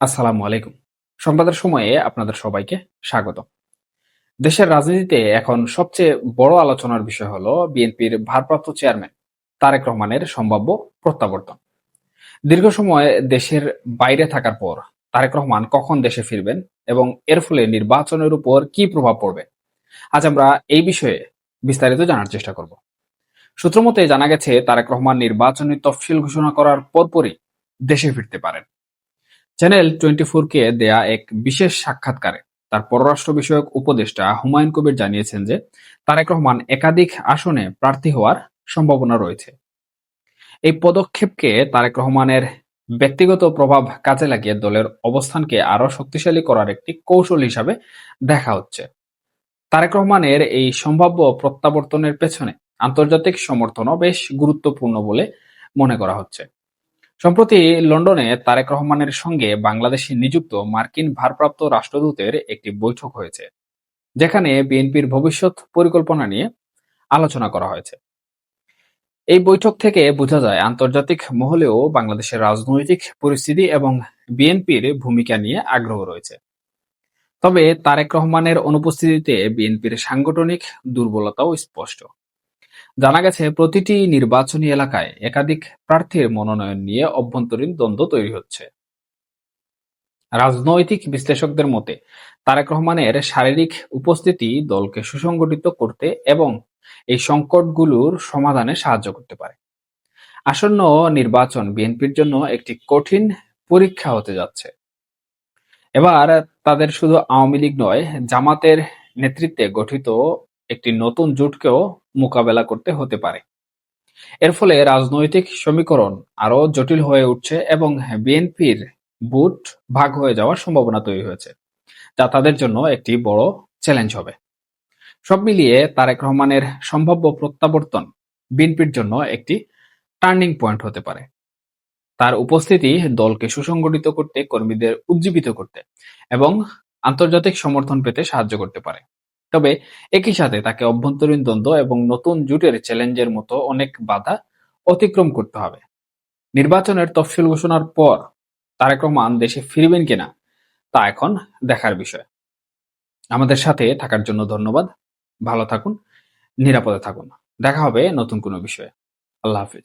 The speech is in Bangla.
আসসালামু আলাইকুম। সংবাদের সময়ে আপনাদের সবাইকে স্বাগত। দেশের রাজনীতিতে এখন সবচেয়ে বড় আলোচনার বিষয় হলো বিএনপির ভারপ্রাপ্ত চেয়ারম্যান তারেক রহমানের সম্ভাব্য প্রত্যাবর্তন। দীর্ঘ সময় দেশের বাইরে থাকার পর তারেক রহমান কখন দেশে ফিরবেন এবং এর ফলে নির্বাচনের উপর কি প্রভাব পড়বে, আজ আমরা এই বিষয়ে বিস্তারিত জানার চেষ্টা করব। সূত্রমতে জানা গেছে, তারেক রহমান নির্বাচনী তফসিল ঘোষণা করার পরপরই দেশে ফিরতে পারেন। চ্যানেল টোয়েন্টি কে দেয়া এক বিশেষ সাক্ষাৎকারে তার পররাষ্ট্র বিষয়ক উপদেষ্টা হুমায়ুন কবির জানিয়েছেন যে, তারেক রহমান একাধিক আসনে প্রার্থী হওয়ার সম্ভাবনা রয়েছে। এই পদক্ষেপকে তারেক রহমানের ব্যক্তিগত প্রভাব কাজে লাগিয়ে দলের অবস্থানকে আরও শক্তিশালী করার একটি কৌশল হিসাবে দেখা হচ্ছে। তারেক রহমানের এই সম্ভাব্য প্রত্যাবর্তনের পেছনে আন্তর্জাতিক সমর্থনও বেশ গুরুত্বপূর্ণ বলে মনে করা হচ্ছে। সম্প্রতি লন্ডনে তারেক রহমানের সঙ্গে বাংলাদেশে নিযুক্ত মার্কিন ভারপ্রাপ্ত রাষ্ট্রদূতের একটি বৈঠক হয়েছে, যেখানে বিএনপির ভবিষ্যৎ পরিকল্পনা নিয়ে আলোচনা করা হয়েছে। এই বৈঠক থেকে বোঝা যায়, আন্তর্জাতিক মহলেও বাংলাদেশের রাজনৈতিক পরিস্থিতি এবং বিএনপির ভূমিকা নিয়ে আগ্রহ রয়েছে। তবে তারেক রহমানের অনুপস্থিতিতে বিএনপির সাংগঠনিক দুর্বলতাও স্পষ্ট। জানা গেছে, প্রতিটি নির্বাচনী এলাকায় একাধিক প্রার্থীর মনোনয়ন নিয়ে অভ্যন্তরীণ দ্বন্দ্ব তৈরি হচ্ছে। রাজনৈতিক বিশ্লেষকদের মতে, তারেক রহমানের শারীরিক উপস্থিতি দলকে সুসংগঠিত করতে এবং এই সংকটগুলোর সমাধানে সাহায্য করতে পারে। আসন্ন নির্বাচন বিএনপির জন্য একটি কঠিন পরীক্ষা হতে যাচ্ছে। এবার তাদের শুধু আওয়ামী লীগ নয়, জামাতের নেতৃত্বে গঠিত একটি নতুন জোটকেও মোকাবেলা করতে হতে পারে। এর ফলে রাজনৈতিক সমীকরণ আরও জটিল হয়ে উঠছে এবং বিএনপির বুট ভাগ হয়ে যাওয়ার সম্ভাবনা তৈরি হয়েছে, যা তাদের জন্য একটি বড় চ্যালেঞ্জ হবে। সব মিলিয়ে তারেক রহমানের সম্ভাব্য প্রত্যাবর্তন বিএনপির জন্য একটি টার্নিং পয়েন্ট হতে পারে। তার উপস্থিতি দলকে সুসংগঠিত করতে, কর্মীদের উজ্জীবিত করতে এবং আন্তর্জাতিক সমর্থন পেতে সাহায্য করতে পারে। তবে একই সাথে তাকে অভ্যন্তরীণ দ্বন্দ্ব এবং নতুন জুটের চ্যালেঞ্জের মতো অনেক বাধা অতিক্রম করতে হবে। নির্বাচনের তফসিল ঘোষণার পর তারেক রহমান দেশে ফিরবেন কিনা তা এখন দেখার বিষয়। আমাদের সাথে থাকার জন্য ধন্যবাদ। ভালো থাকুন, নিরাপদে থাকুন। দেখা হবে নতুন কোনো বিষয়ে। আল্লাহ হাফিজ।